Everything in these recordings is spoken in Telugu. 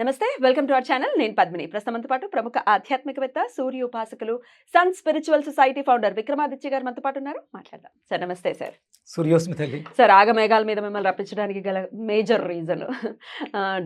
నమస్తే వెల్కమ్ టు అవర్ ఛానల్. నేను పద్మిని. ప్రస్తుతంతో పాటు ప్రముఖ ఆధ్యాత్మికవేత్త సూర్య ఉపాసకులు sun spiritual society founder Vikramaditya garu మనతో పాటు ఉన్నారు. మాట్లాడదాం. సార్ నమస్తే సార్. సూర్యోస్మి తల్లి. సార్ ఆగమేఘాల మీద మిమ్మల్ని రప్పించడానికి గల మేజర్ రీజన్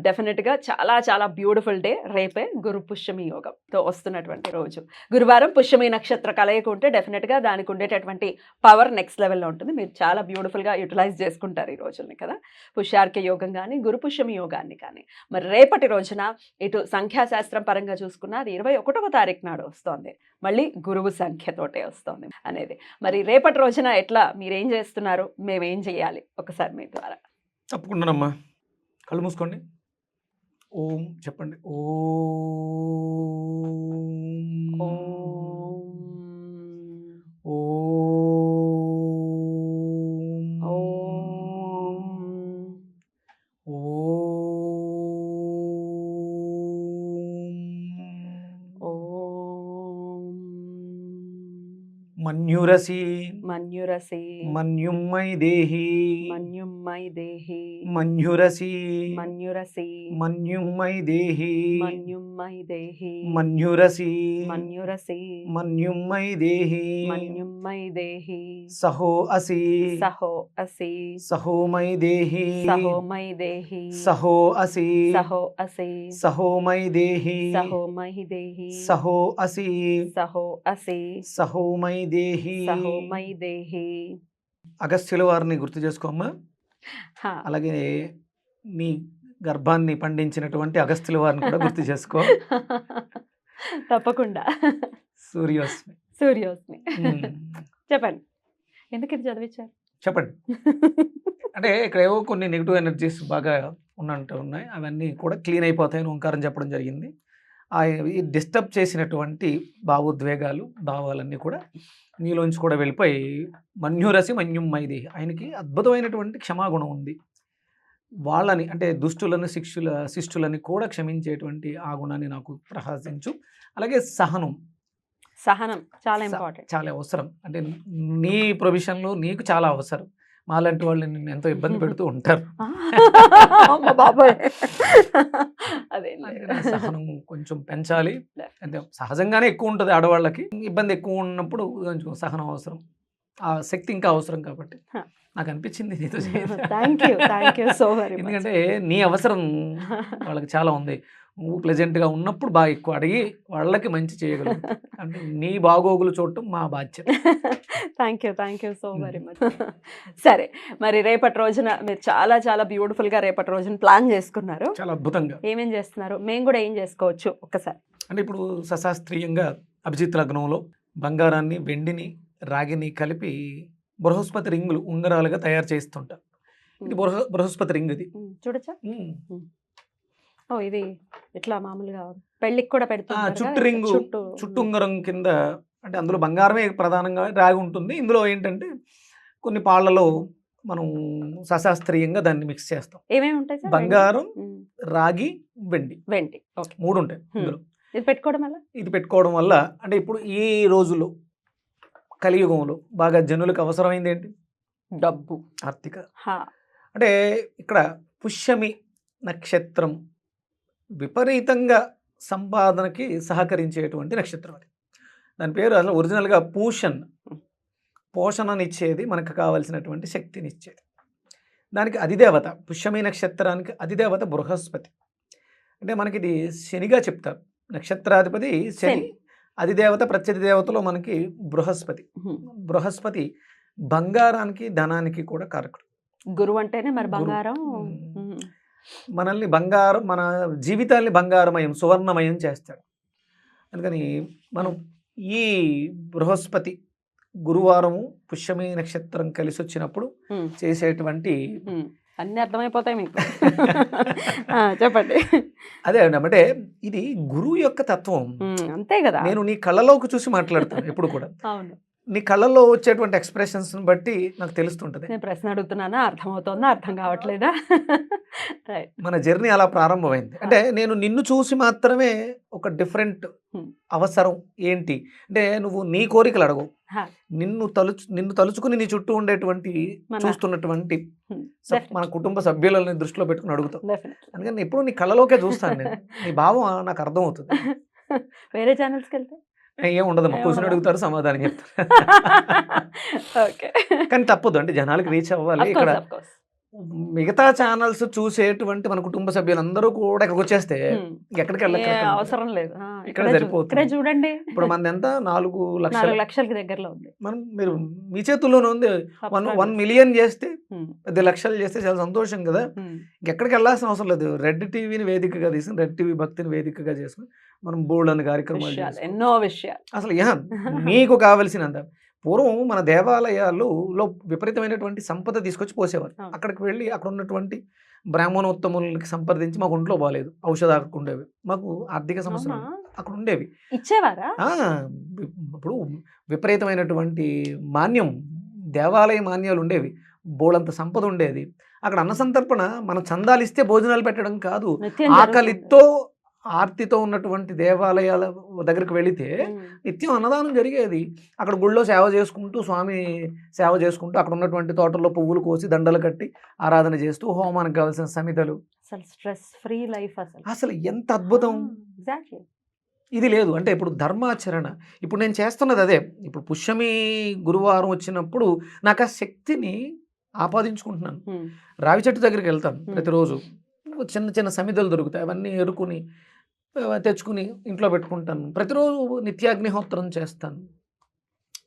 డెఫినెట్గా చాలా చాలా బ్యూటిఫుల్ డే రేపే గురు పుష్యమి యోగంతో వస్తున్నటువంటి రోజు. గురువారం పుష్యమి నక్షత్ర కలయిక ఉంటే డెఫినెట్గా దానికి ఉండేటటువంటి పవర్ నెక్స్ట్ లెవెల్లో ఉంటుంది. మీరు చాలా బ్యూటిఫుల్గా యూటిలైజ్ చేసుకుంటారు ఈ రోజుల్ని కదా. పుష్యార్క యోగం కానీ గురు పుష్యమి యోగాన్ని కానీ. మరి రేపటి రోజున ఇటు సంఖ్యాశాస్త్రం పరంగా చూసుకున్న అది ఇరవై ఒకటవ తారీఖు నాడు వస్తోంది. మళ్ళీ గురువు సంఖ్యతోటే వస్తోంది అనేది. మరి రేపటి రోజున ఎట్లా మీరేం చేస్తున్నారు? మేమేం చేయాలి? ఒకసారి మీ ద్వారా. తప్పకుండానమ్మా. కళ్ళు మూసుకోండి. ఓం చెప్పండి. ఓం ఓం. మన్యురసి మన్యురసి మన్యుమ్మై దేహి మన్యుమ్మై దేహి మన్యురసి మన్యురసి మన్యుమ్మై దేహి మన్యుమ్మై దేహి మన్యురసి మన్యురసి మన్యుమ్మై దేహి మన్యుమ్మై దేహి సహో అసి సహో అసి సహోమై దేహి సహోమై దేహి సహో అసి సహో అసి సహోమై దేహి సహోమై దేహి సహో అసి సహో అసి సహోమై దేహి సహోమై దేహి అగస్త్యుల వారిని గుర్తు చేసుకోమ్మా. అలాగే నీ గర్భాన్ని పండించినటువంటి అగస్త్యుల వారిని కూడా గుర్తు చేసుకో. తప్పకుండా. సూర్యోస్మి. సూర్యోస్మి. చెప్పండి. ఎందుకు ఇది చదివించారు? చెప్పండి. అంటే ఇక్కడ ఏవో కొన్ని నెగిటివ్ ఎనర్జీస్ బాగా ఉన్నట్టు ఉన్నాయి. అవన్నీ కూడా క్లీన్ అయిపోతాయని ఓంకారం చెప్పడం జరిగింది. డిస్టర్బ్ చేసినటువంటి భావోద్వేగాలు భావాలన్నీ కూడా నీలోంచి కూడా వెళ్ళిపోయి మన్యురసి మన్యుమ్మైది. ఆయనకి అద్భుతమైనటువంటి క్షమాగుణం ఉంది. వాళ్ళని అంటే దుష్టులను శిక్షుల శిష్టులని కూడా క్షమించేటువంటి ఆ గుణాన్ని నాకు ప్రహాసించు. అలాగే సహనం. సహనం చాలా ఇంపార్టెంట్. చాలా అవసరం. అంటే నీ ప్రొవిషన్లో నీకు చాలా అవసరం. మాలాంటి వాళ్ళు నిన్ను ఎంతో ఇబ్బంది పెడుతూ ఉంటారు. బాబాయ్. అదే సహనం కొంచెం పెంచాలి. అంటే సహజంగానే ఎక్కువ ఉంటుంది ఆడవాళ్ళకి. ఇబ్బంది ఎక్కువ ఉన్నప్పుడు కొంచెం సహనం అవసరం. ఆ శక్తి ఇంకా అవసరం కాబట్టి. నాకు అనిపించింది నీతో ఎందుకంటే నీ అవసరం వాళ్ళకి చాలా ఉంది. నువ్వు ప్లెజెంట్గా ఉన్నప్పుడు బాగా ఎక్కువ అడిగి వాళ్ళకి మంచి చేయగలవు అంటే నీ బాగోగులు చూడటం మా బాధ్యత. Thank you thank you so. Very much సరే మరి రేపటి రోజున మీరు చాలా చాలా బ్యూటిఫుల్గా రేపటి రోజున ప్లాన్ చేసుకున్నారు. చాలా అద్భుతంగా. ఏమేం చేస్తున్నారు? మేము కూడా ఏం చేసుకోవచ్చు ఒక్కసారి? అంటే ఇప్పుడు సశాస్త్రీయంగా అభిజిత్ లగ్నంలో బంగారాన్ని వెండిని రాగిని కలిపి బృహస్పతి రింగులు ఉంగరాలుగా తయారు చేస్తుంటారు. ఇది బృహ బృహస్పతి రింగ్ ఇది. చూడొచ్చా. ఓ ఇది ఇట్లా మామూలుగా పెళ్ళికి కూడా ఆ, పెడుతుంటారు చుట్టు రింగు చుట్టూ ఉంగరం కింద అంటే అందులో బంగారమే ప్రధానంగా రాగి ఉంటుంది. ఇందులో ఏంటంటే కొన్ని పాళ్ళలో మనం సశాస్త్రీయంగా దాన్ని మిక్స్ చేస్తాం. ఏమేమి ఉంటాయి సార్ బంగారం రాగి వెండి. వెండి. ఓకే. మూడు ఉంటాయి ఇందులో. ఇది పెట్టుకోవడం వల్ల? ఇది పెట్టుకోవడం వల్ల అంటే ఇప్పుడు ఈ రోజుల్లో కలియుగంలో బాగా జనులకు అవసరమైంది ఏంటి? డబ్బు. ఆర్థిక. అంటే ఇక్కడ పుష్యమి నక్షత్రం విపరీతంగా సంపాదనకి సహకరించేటువంటి నక్షత్రం అది దాని పేరు అసలు ఒరిజినల్గా పూషన్ పోషణనిచ్చేది మనకు కావలసినటువంటి శక్తినిచ్చేది దానికి అధిదేవత పుష్యమి నక్షత్రానికి అధిదేవత బృహస్పతి అంటే మనకి ఇది శనిగా చెప్తారు నక్షత్రాధిపతి శని. అధిదేవత ప్రత్యధి దేవతలో మనకి బృహస్పతి. బృహస్పతి బంగారానికి ధనానికి కూడా కారకుడు గురువు అంటేనే మరి. బంగారం. మనల్ని బంగారం మన జీవితాల్ని బంగారమయం సువర్ణమయం చేస్తాడు. అందుకని మనం ఈ బృహస్పతి గురువారము పుష్యమి నక్షత్రం కలిసి వచ్చినప్పుడు. చేసేటువంటి. అన్ని అర్థమైపోతాయి మీకు. చెప్పండి. అదే అంటే ఇది గురువు యొక్క తత్వం. అంతే కదా. నేను నీ కళ్ళలోకి చూసి మాట్లాడతాను ఎప్పుడు కూడా. అవును. నీ కళ్ళల్లో వచ్చేటువంటి ఎక్స్ప్రెషన్స్ని బట్టి నాకు తెలుస్తుంటది. నేను ప్రశ్న అడుగుతున్నానా? అర్థమవుతోందా? అర్థం కావట్లేదా? మన జర్నీ అలా ప్రారంభమైంది. అంటే నేను నిన్ను చూసి మాత్రమే ఒక డిఫరెంట్. అవసరం ఏంటి? అంటే నువ్వు నీ కోరికలు అడగవు. నిన్ను తలుచు నిన్ను తలుచుకుని నీ చుట్టూ ఉండేటువంటి చూస్తున్నటువంటి మన కుటుంబ సభ్యులని దృష్టిలో పెట్టుకుని అడుగుతావు డెఫినెట్లీ అందుకని ఎప్పుడు నీ కళ్ళలోకే చూస్తాను నేను. నీ భావం నాకు అర్థం అవుతుంది వేరే ఛానల్స్కి వెళ్తే ఏం ఉండదా? అడుగుతారు సమాధానం చెప్తారు ఓకే కానీ తప్పదు. అంటే జనాలకు రీచ్ అవ్వాలి. ఇక్కడ మిగతా ఛానల్స్ చూసేటువంటి మన కుటుంబ సభ్యులందరూ కూడా ఇక్కడికి వచ్చేస్తే ఎక్కడికి వెళ్ళక అవసరం లేదు. ఇక్కడ సరిపోతుంది. చూడండి. ఇప్పుడు మనది ఎంత? నాలుగు లక్షలు. లక్షలకి దగ్గరలో ఉంది. మనం మీరు మీ చేతుల్లోనే ఉంది. వన్. వన్ మిలియన్ చేస్తే పది లక్షలు చేస్తే చాలా సంతోషం కదా. ఎక్కడికి వెళ్ళాల్సిన అవసరం లేదు. రెడ్ టీవీని వేదికగా తీసుకుని రెడ్ టీవీ భక్తిని వేదికగా చేసుకుని మనం బోల్డ్ అని కార్యక్రమాలు ఎన్నో విషయాలు. అసలు మీకు కావలసినంత. పూర్వం మన దేవాలయాల్లో లో విపరీతమైనటువంటి సంపద తీసుకొచ్చి పోసేవారు. అక్కడికి వెళ్ళి అక్కడ ఉన్నటువంటి బ్రాహ్మణోత్తములకి సంప్రదించి మాకు ఒంట్లో బాగాలేదు ఔషధాలకు ఉండేవి. మాకు ఆర్థిక సమస్యలు? అక్కడ ఉండేవి. ఇచ్చేవారా? ఇప్పుడు విపరీతమైనటువంటి మాన్యం దేవాలయ మాన్యాలు ఉండేవి. బోళంత సంపద ఉండేది. అక్కడ అన్న సంతర్పణ మనం చందాలు ఇస్తే భోజనాలు పెట్టడం కాదు. ఆకలితో ఆర్తితో ఉన్నటువంటి దేవాలయాల దగ్గరికి వెళితే నిత్యం అన్నదానం జరిగేది. అక్కడ గుళ్ళో సేవ చేసుకుంటూ స్వామి సేవ చేసుకుంటూ అక్కడ ఉన్నటువంటి తోటల్లో పువ్వులు కోసి దండలు కట్టి ఆరాధన చేస్తూ హోమానికి కావాల్సిన సమితలు. అసలు స్ట్రెస్ ఫ్రీ లైఫ్ అసలు. అసలు ఎంత అద్భుతం! ఎగ్జాక్ట్లీ. ఇది లేదు. అంటే ఇప్పుడు ధర్మాచరణ. ఇప్పుడు నేను చేస్తున్నది అదే. ఇప్పుడు పుష్యమి గురువారం వచ్చినప్పుడు నాకు ఆ శక్తిని ఆపాదించుకుంటున్నాను. రావి చెట్టు దగ్గరికి వెళ్తాను. ప్రతిరోజు. చిన్న చిన్న సమిధులు దొరుకుతాయి. అవన్నీ ఎరుకుని తెచ్చుకుని ఇంట్లో పెట్టుకుంటాను. ప్రతిరోజు నిత్యాగ్నిహోత్రం చేస్తాను.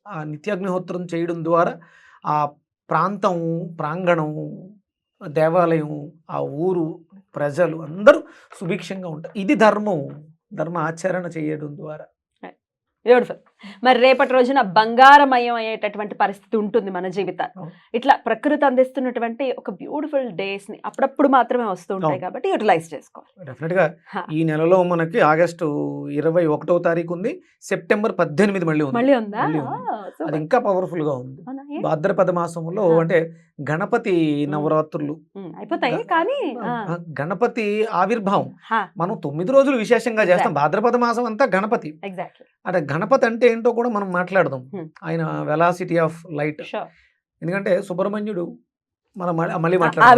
ఆ నిత్యాగ్నిహోత్రం చేయడం ద్వారా ఆ ప్రాంతం ప్రాంగణం దేవాలయం ఆ ఊరు ప్రజలు అందరూ సుభిక్షంగా ఉంటారు. ఇది ధర్మం. ధర్మ ఆచరణ చేయడం ద్వారా. బ్యూటిఫుల్ మరి రేపటి రోజున బంగారమయం అయ్యేటటువంటి పరిస్థితి ఉంటుంది మన జీవితాలు. ఇట్లా ప్రకృతి అందిస్తున్నటువంటి ఒక బ్యూటిఫుల్ డేస్ని అప్పుడప్పుడు మాత్రమే వస్తూ ఉంటాయి. కాబట్టి యూటిలైజ్ చేసుకోవాలి. డెఫినెట్గా హా. ఈ నెలలో మనకి ఆగస్టు ఇరవై ఒకటో తారీఖు ఉంది సెప్టెంబర్ పద్దెనిమిది మళ్ళీ మళ్ళీ ఉందా. అది ఇంకా పవర్ఫుల్గా ఉంది? భాద్రపద మాసంలో. అంటే గణపతి నవరాత్రులు. అయిపోతాయి గ- కానీ గణపతి ఆవిర్భావం. మనం తొమ్మిది రోజులు విశేషంగా చేస్తాం. భాద్రపద మాసం అంతా గణపతి. అంటే గణపతి అంటే ఏంటో కూడా మనం మాట్లాడదాం. ఆయన వెలాసిటీ ఆఫ్ లైట్. ఎందుకంటే సుబ్రహ్మణ్యుడు మనం మళ్ళీ- మాట్లాడదాం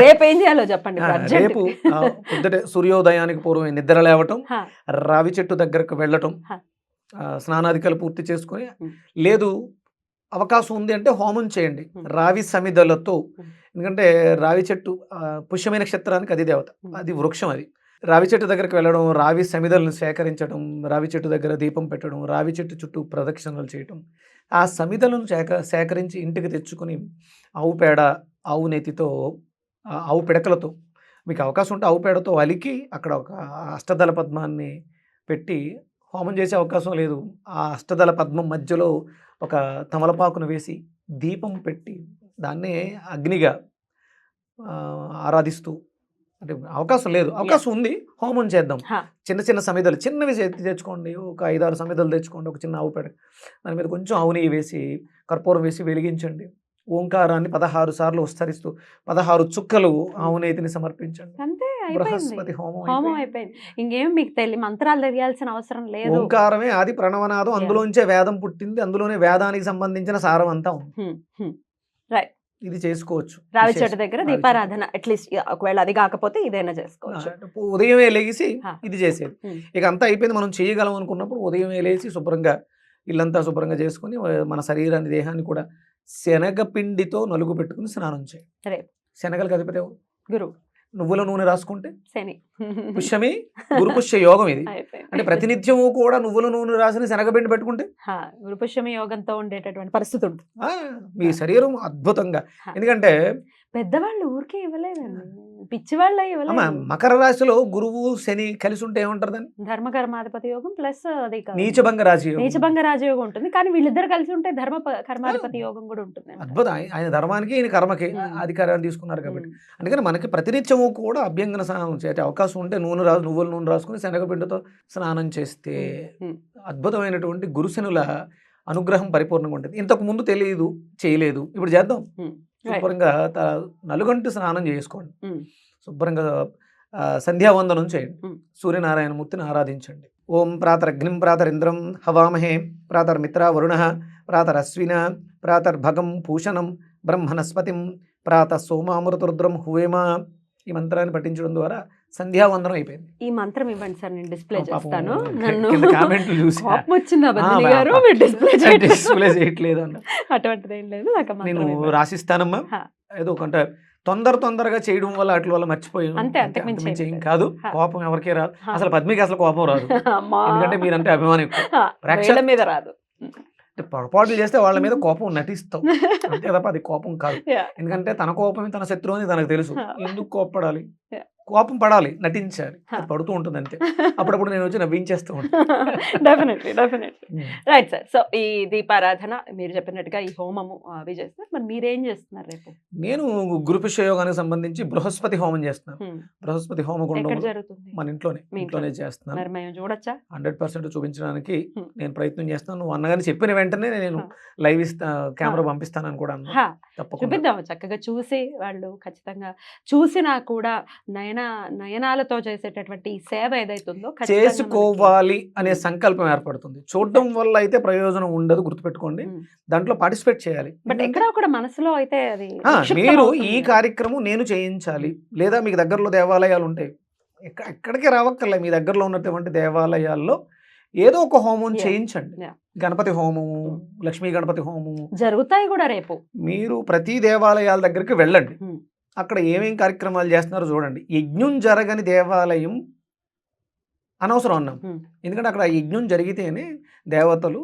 రేపు ఏం చేయాలో చెప్పండి. రేపు పొద్దుటే సూర్యోదయానికి పూర్వం నిద్ర లేవటం రావి చెట్టు దగ్గరకు వెళ్ళటం స్నానాధికాలు పూర్తి చేసుకొని. లేదు అవకాశం ఉంది అంటే హోమం చేయండి. రావి సమిధలతో. ఎందుకంటే రావి చెట్టు పుష్యమైన నక్షత్రానికి అది దేవత. అది వృక్షం అది రావి చెట్టు దగ్గరికి వెళ్ళడం రావి సమిధలను సేకరించడం రావి చెట్టు దగ్గర దీపం పెట్టడం రావి చెట్టు చుట్టూ ప్రదక్షిణలు చేయటం. ఆ సమిధలను సేక సేకరించి ఇంటికి తెచ్చుకొని ఆవు పేడ ఆవు నెతితో ఆవు పిడకలతో మీకు అవకాశం ఉంటే ఆవు పేడతో అలికి అక్కడ ఒక అష్టదళ పద్మాన్ని పెట్టి హోమం చేసే అవకాశం లేదు. ఆ అష్టదళ పద్మం మధ్యలో ఒక తమలపాకును వేసి దీపం పెట్టి దాన్నే అగ్నిగా ఆరాధిస్తూ అంటే అవకాశం లేదు. అవకాశం ఉంది. హోమం చేద్దాం. చిన్న చిన్న సమిధలు చిన్నవి తెచ్చుకోండి. ఒక ఐదారు సమిధలు తెచ్చుకోండి. ఒక చిన్న ఆవు పేడ. దాని మీద కొంచెం ఆవు నెయ్యి వేసి కర్పూరం వేసి వెలిగించండి. ఓంకారాన్ని పదహారు సార్లు ఉచ్చరిస్తూ పదహారు చుక్కలు ఆవు నెయ్యిని సమర్పించండి. అంతే బృహస్పతి హోమం హోమం అయిపోయింది. ఇంకేం మీకు తెలియ మంత్రాలు తెలియాల్సిన అవసరం లేదు. ఓంకారమే ఆది ప్రణవనాదం. అందులోంచే వేదం పుట్టింది. అందులోనే వేదానికి సంబంధించిన సారం అంతా ఉంది. ఇది చేసుకోవచ్చు రావి. చెట్టు దగ్గర. దీపారాధన అట్లీస్ట్ ఒకవేళ అది కాకపోతే ఇదైనా చేసుకోవచ్చు ఆ, ఉదయమే లేచి. ఇది చేసేది. ఇక అంతా అయిపోయింది మనం చేయగలం అనుకున్నప్పుడు ఉదయమే లేచి శుభ్రంగా ఇల్లంతా శుభ్రంగా చేసుకుని మన శరీరాన్ని దేహాన్ని కూడా శనగపిండితో నలుగు పెట్టుకుని స్నానం చేయి రేపు. శనగలు కదిపితే గురువు నువ్వుల నూనె రాసుకుంటే శని. పుష్యమి గురుపుష్య యోగం ఇది. అంటే ప్రతినిత్యము కూడా నువ్వుల నూనె రాసిన శనగపిండి పెట్టుకుంటే గురుపుష్యమి యోగంతో ఉండేటటువంటి పరిస్థితి ఉంటుంది. ఆ, మీ శరీరం అద్భుతంగా. ఎందుకంటే పెద్దవాళ్ళు ఊరికే ఇవ్వలేదండి. పిచ్చి వాళ్ళే అమ్మ ఇవ్వలేదు మకర రాశిలో గురువు శని కలిసి ఉంటే ఏమంటారు దాన్ని ధర్మ కర్మాధిపతి యోగం ప్లస్ అది. నీచభంగ రాశి యోగం. నీచభంగ రాజయోగం ఉంటుంది కానీ వీళ్ళిద్దరు కలిసి ఉంటే ధర్మ కర్మాధిపతి యోగం కూడా ఉంటుంది అద్భుతం ఆయన- ధర్మానికి ఈయన కర్మకి. అధికారాన్ని తీసుకున్నారు కాబట్టి అందుకని మనకి ప్రతినిత్యము కూడా అభ్యంగన స్నానం చేసే అవకాశం ఉంటే నూనె రాసు నువ్వుల నూనె రాసుకుని శనగపిండితో స్నానం చేస్తే. అద్భుతమైనటువంటి గురుశనుల అనుగ్రహం పరిపూర్ణంగా ఉంటుంది. ఇంతకు ముందు తెలియదు చేయలేదు. ఇప్పుడు చేద్దాం. శుభ్రంగా నలుగంటి స్నానం చేసుకోండి. శుభ్రంగా సంధ్యావందనం చేయండి. సూర్యనారాయణమూర్తిని ఆరాధించండి. ఓం ప్రాతరగ్నిం ప్రాతరింద్రం హవామహే ప్రాతర్మిత్ర వరుణ ప్రాతరశ్విన ప్రాతర్భగం భూషణం బ్రహ్మణస్పతిం ప్రాత సోమామృతరుద్రం హువేమ ఈ మంత్రాన్ని పఠించడం ద్వారా సంధ్యావందనం అయిపోయింది. ఈ మంత్రం ఇవ్వండి సార్ నేను డిస్ప్లే చేస్తాను. నన్ను కామెంట్లు చూసి. కోపం వచ్చింది బదిలీ గారు మీరు డిస్ప్లే డిస్ప్లే చేయట్లేదు అన్న. అటువంటిది ఏం లేదు నాకు నేను. రాసిస్తానమ్మా. ఏదో కొంత తొందర తొందరగా చేయడం వల్ల వాటి వల్ల మర్చిపోయి అంతే, మించి ఏం కాదు. కోపం ఎవరికీ రాదు. అసలు పద్మికి అసలు కోపం రాదు. ఎందుకంటే మీరంటే అభిమానం ఎక్కువ. హా, ప్రేక్ష- వేళ్ళ మీద రాదు. అంటే పొరపాట్లు చేస్తే వాళ్ళ మీద కోపం నటిస్తాం. అంతే తప్ప అది కోపం కాదు. ఎందుకంటే తన కోపమే తన శత్రువు అని తనకు తెలుసు. ఎందుకు Yeah. కోపం పడాలి నటించాలి. పడుతూ ఉంటుంది అంతే. అప్పుడప్పుడు నేను వచ్చి నవ్వించేస్తూ ఉంటాను definitely definitely right sir so ఈ దీపారాధన మీరు చెప్పినట్టుగా ఈ హోమము అవి చేస్తారు. మరి మీరేం చేస్తున్నారు రేపు? నేను గురుపుష్య యోగానికి సంబంధించి బృహస్పతి హోమం చేస్తున్నాను. బృహస్పతి హోమ గుండం జరుగుతుంది? మన ఇంట్లోనే ఇంట్లోనే ఇంట్లో? చేస్తున్నాను. మరి మేము చూడొచ్చా? హండ్రెడ్ పర్సెంట్ చూపించడానికి. నేను ప్రయత్నం చేస్తాను నువ్వు అన్నగాని చెప్పిన వెంటనే నేను. లైవ్ ఇస్తా కెమెరా. పంపిస్తానని కూడా అన్నా. హా, తప్పకుండా. చూపిద్దాం చక్కగా చూసి వాళ్ళు ఖచ్చితంగా చూసినా కూడా నయన నయనాలతో చేసేటటువంటి సేవ ఏదైతే ఉందో ఖచ్చితంగా మనకి- చేసుకోవాలి అనే సంకల్పం ఏర్పడుతుంది. చూడడం వల్ల అయితే ప్రయోజనం ఉండదు గుర్తుపెట్టుకోండి. Hmm. దాంట్లో పార్టిసిపేట్ చేయాలి. బట్ ఎక్కడ కూడా మనసులో అయితే అది మీరు ఈ. కార్యక్రమం నేను చేయించాలి. లేదా మీకు దగ్గరలో దేవాలయాలు ఉంటాయి ఎక్క- ఎక్కడికి రావక్కర్లే మీ దగ్గరలో ఉన్నటువంటి దేవాలయాల్లో ఏదో ఒక హోమం. చేయించండి. గణపతి హోమము లక్ష్మీ గణపతి హోమము. జరుగుతాయి కూడా రేపు. మీరు ప్రతి దేవాలయాల దగ్గరికి వెళ్ళండి. Hmm. అక్కడ ఏమేం కార్యక్రమాలు చేస్తున్నారో చూడండి. యజ్ఞం జరగని దేవాలయం అనవసరం అన్నాం. ఎందుకంటే అక్కడ యజ్ఞం జరిగితేనే దేవతలు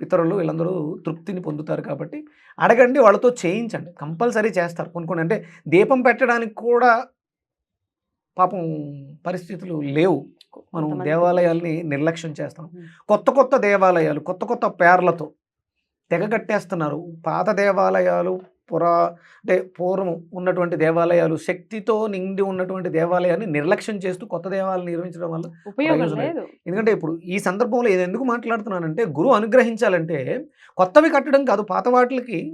పితరులు వీళ్ళందరూ తృప్తిని పొందుతారు కాబట్టి అడగండి వాళ్ళతో చేయించండి. కంపల్సరీ చేస్తారు. కొన్ని కొన్ని అంటే దీపం పెట్టడానికి కూడా పాపం పరిస్థితులు లేవు. మనం దేవాలయాల్ని నిర్లక్ష్యం చేస్తాం. కొత్త కొత్త దేవాలయాలు కొత్త కొత్త పేర్లతో తెగ కట్టేస్తున్నారు. పాత దేవాలయాలు పురా అంటే పూర్వం ఉన్నటువంటి దేవాలయాలు శక్తితో నిండి ఉన్నటువంటి దేవాలయాన్ని నిర్లక్ష్యం చేస్తూ కొత్త దేవాలయాలు నిర్మించడం వల్ల ఎందుకంటే ఇప్పుడు ఈ సందర్భంలో ఇది ఎందుకు మాట్లాడుతున్నానంటే గురువు అనుగ్రహించాలంటే కొత్తవి కట్టడం కాదు పాత వాటికి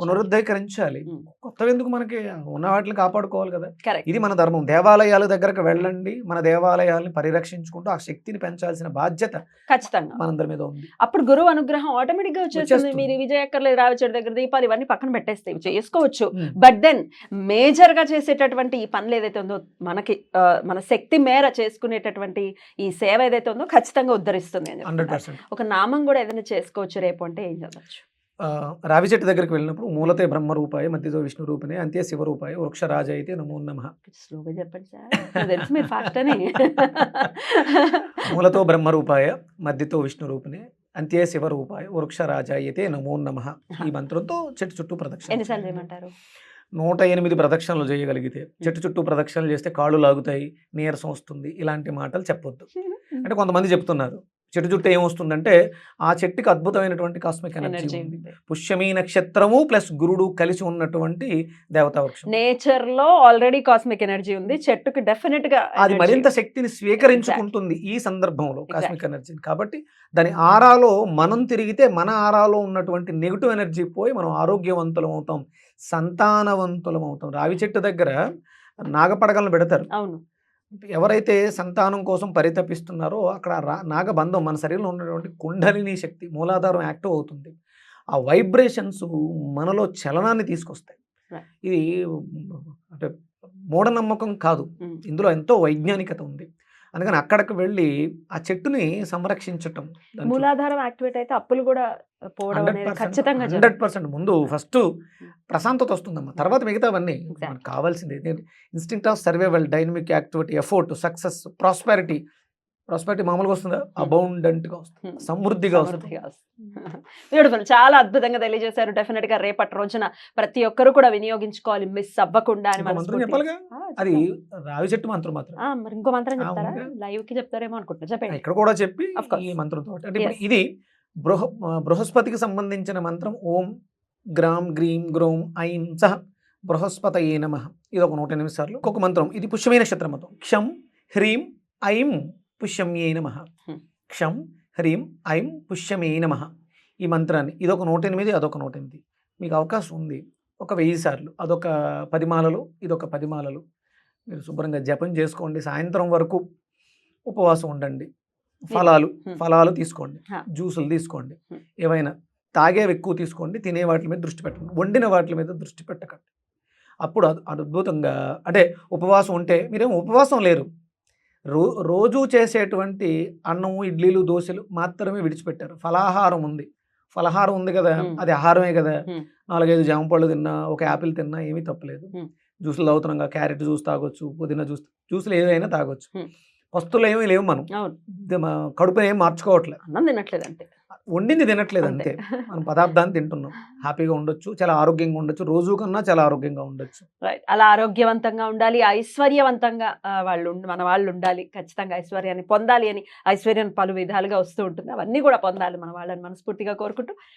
పునరుద్ధరించాలి. కొత్తవి ఎందుకు మనకి ఉన్న వాటిని కాపాడుకోవాలి కదా? ఇది మన ధర్మం. దేవాలయాల దగ్గరకు వెళ్ళండి మన దేవాలయాల్ని పరిరక్షించుకుంటూ ఆ శక్తిని పెంచాల్సిన బాధ్యత ఖచ్చితంగా. మనందరి మీద ఉంది. అప్పుడు గురువు అనుగ్రహం ఆటోమేటిక్గా వచ్చేస్తుంది. మీరు విజయక్కర్లేదు రావచ్చడి దగ్గర దీపాలు ఇవన్నీ పక్కన ఇవి చేసుకోవచ్చు. బట్ దెన్ మేజర్గా చేసేటటువంటి ఈ పనులు ఏదైతే ఉందో మనకి మన శక్తి మేర చేసుకునేటటువంటి ఈ సేవ ఏదైతే ఉందో ఖచ్చితంగా ఉద్ధరిస్తుంది అని ఒక నామం కూడా ఏదైనా చేసుకోవచ్చు రేపు అంటే ఏం చదవచ్చు? రావి చెట్టు దగ్గరికి వెళ్ళినప్పుడు మూలతే బ్రహ్మ రూపాయి మధ్యతో విష్ణు రూపిణి అంత్య శివ రూపాయి వృక్షరాజ అయితే నమో నమ. స్లోగా చెప్పండి సార్. నాకు తెలుసు మీరు ఫాస్ట్ అని. మూలతో బ్రహ్మ రూపాయ మధ్యతో విష్ణు రూపిణి అంత్య శివ రూపాయ వృక్షరాజ అయితే నమో. నమ ఈ మంత్రంతో చెట్టు చుట్టూ ప్రదక్షిణ ఎన్నిసార్లు చేయాలి. చేయమంటారు? నూట ఎనిమిది ప్రదక్షిణలు చేయగలిగితే. చెట్టు చుట్టూ ప్రదక్షిణలు చేస్తే కాళ్ళు లాగుతాయి నీరసం వస్తుంది ఇలాంటి మాటలు చెప్పొద్దు. అంటే కొంతమంది చెప్తున్నారు. చెట్టు చుట్టూ ఏమొస్తుందంటే ఆ చెట్టుకి అద్భుతమైనటువంటి కాస్మిక్ ఎనర్జీ ఉంది. పుష్యమీ నక్షత్రము ప్లస్ గురుడు కలిసి ఉన్నటువంటి దేవతా వృక్షం. నేచర్లో ఆల్రెడీ కాస్మిక్ ఎనర్జీ ఉంది. చెట్టుకి డెఫినెట్గా అది మరింత. శక్తిని స్వీకరించుకుంటుంది ఈ సందర్భంలో. కాస్మిక్ ఎనర్జీని కాబట్టి దాని ఆరాలో మనం తిరిగితే మన ఆరాలో ఉన్నటువంటి నెగిటివ్ ఎనర్జీ పోయి మనం ఆరోగ్యవంతులం అవుతాం సంతానవంతులం అవుతాం. రావి చెట్టు దగ్గర నాగపడగలను పెడతారు. అవును. ఎవరైతే సంతానం కోసం పరితపిస్తున్నారో అక్కడ రా నాగబంధం మన శరీరంలో ఉన్నటువంటి కుండలిని శక్తి మూలాధారం యాక్టివ్ అవుతుంది ఆ వైబ్రేషన్స్ మనలో చలనాన్ని తీసుకొస్తాయి. ఇది అంటే మూఢనమ్మకం కాదు ఉమ్. ఇందులో ఎంతో వైజ్ఞానికత ఉంది అందుకని అక్కడికి వెళ్ళి ఆ చెట్టుని సంరక్షించటం మూలాధారం యాక్టివేట్ అయితే అప్పులు కూడా ఖచ్చితంగా హండ్రెడ్. పర్సెంట్. ముందు ఫస్ట్ ప్రశాంతత వస్తుందమ్మా. తర్వాత మిగతావన్నీ. మనకు కావాల్సింది instinct of survival dynamic activity effort success prosperity prosperity మామూలుగా వస్తుందా? అబౌండెంట్గా వస్తుంది. Hmm. సమృద్ధిగా వస్తుంది. సమృద్ధిగా బ్యూటిఫుల్ చాలా అద్భుతంగా తెలియజేశారు. డెఫినెట్గా రేపటి రోజున ప్రతి ఒక్కరు కూడా వినియోగించుకోవాలి. మిస్ అవ్వకుండా అని అది. రావి చెట్టు మంత్రం మాత్రం మరి ఇంకో మంత్రం చెప్తారా. లైవ్కి చెప్తారేమో అనుకుంటున్నా. చెప్పండి. ఇక్కడ కూడా చెప్పి. ఈ మంత్రంతో అంటే. ఇది బృహ బృహస్పతికి సంబంధించిన మంత్రం. ఓం గ్రామ్ గ్రీం గ్రోం ఐం సహ బృహస్పతయే నమ. ఇది ఒక నూట ఎనిమిది సార్లు. ఒక్కొక్క మంత్రం. ఇది పుష్యమైన నక్షత్ర మంత్రం క్షం హ్రీం ఐం పుష్యమ్యే నమ. క్షం హ్రీం ఐం పుష్యమే నమ. ఈ మంత్రాన్ని ఇదొక నూట ఎనిమిది అదొక నూట ఎనిమిది మీకు అవకాశం ఉంది. ఒక వెయ్యి సార్లు అదొక పది మాలలు ఇదొక పది మాలలు. మీరు శుభ్రంగా జపం చేసుకోండి. సాయంత్రం వరకు ఉపవాసం ఉండండి. ఫలాలు. ఫలాలు తీసుకోండి. జ్యూసులు తీసుకోండి. ఏవైనా తాగేవి ఎక్కువ తీసుకోండి. తినే వాటి మీద దృష్టి పెట్టండి వండిన వాటి మీద దృష్టి పెట్టకండి. అప్పుడు అద్- అద్భుతంగా అంటే ఉపవాసం ఉంటే మీరేం ఉపవాసం లేరు. రో రోజు చేసేటువంటి అన్నం ఇడ్లీలు దోశలు మాత్రమే విడిచిపెట్టారు. ఫలాహారం ఉంది. ఫలహారం ఉంది కదా. అది ఆహారమే కదా. నాలుగైదు జామ పళ్ళు తిన్నా ఒక యాపిల్ తిన్నా ఏమీ తప్పలేదు. జ్యూసులు తాగుతున్నాం కదా, క్యారెట్ జ్యూస్ తాగొచ్చు పుదీనా జ్యూస్ జ్యూసులు ఏవైనా తాగొచ్చు. వస్తువులు ఏమీ లేవు మనం. కడుపుని ఏం మార్చుకోవట్లే. అన్నం తినట్లేదు అంతే. వండింది తినట్లేదు అంతే. మనం పదార్థాన్ని తింటున్నాం. హ్యాపీగా ఉండొచ్చు చాలా ఆరోగ్యంగా ఉండొచ్చు రోజు కన్నా చాలా ఆరోగ్యంగా ఉండొచ్చు. రైట్ అలా ఆరోగ్యవంతంగా ఉండాలి ఐశ్వర్యవంతంగా వాళ్ళు మన వాళ్ళు ఉండాలి ఖచ్చితంగా ఐశ్వర్యాన్ని పొందాలి అని ఐశ్వర్యం పలు విధాలుగా వస్తూ ఉంటుంది. అవన్నీ కూడా పొందాలి మన వాళ్ళని మనస్ఫూర్తిగా కోరుకుంటూ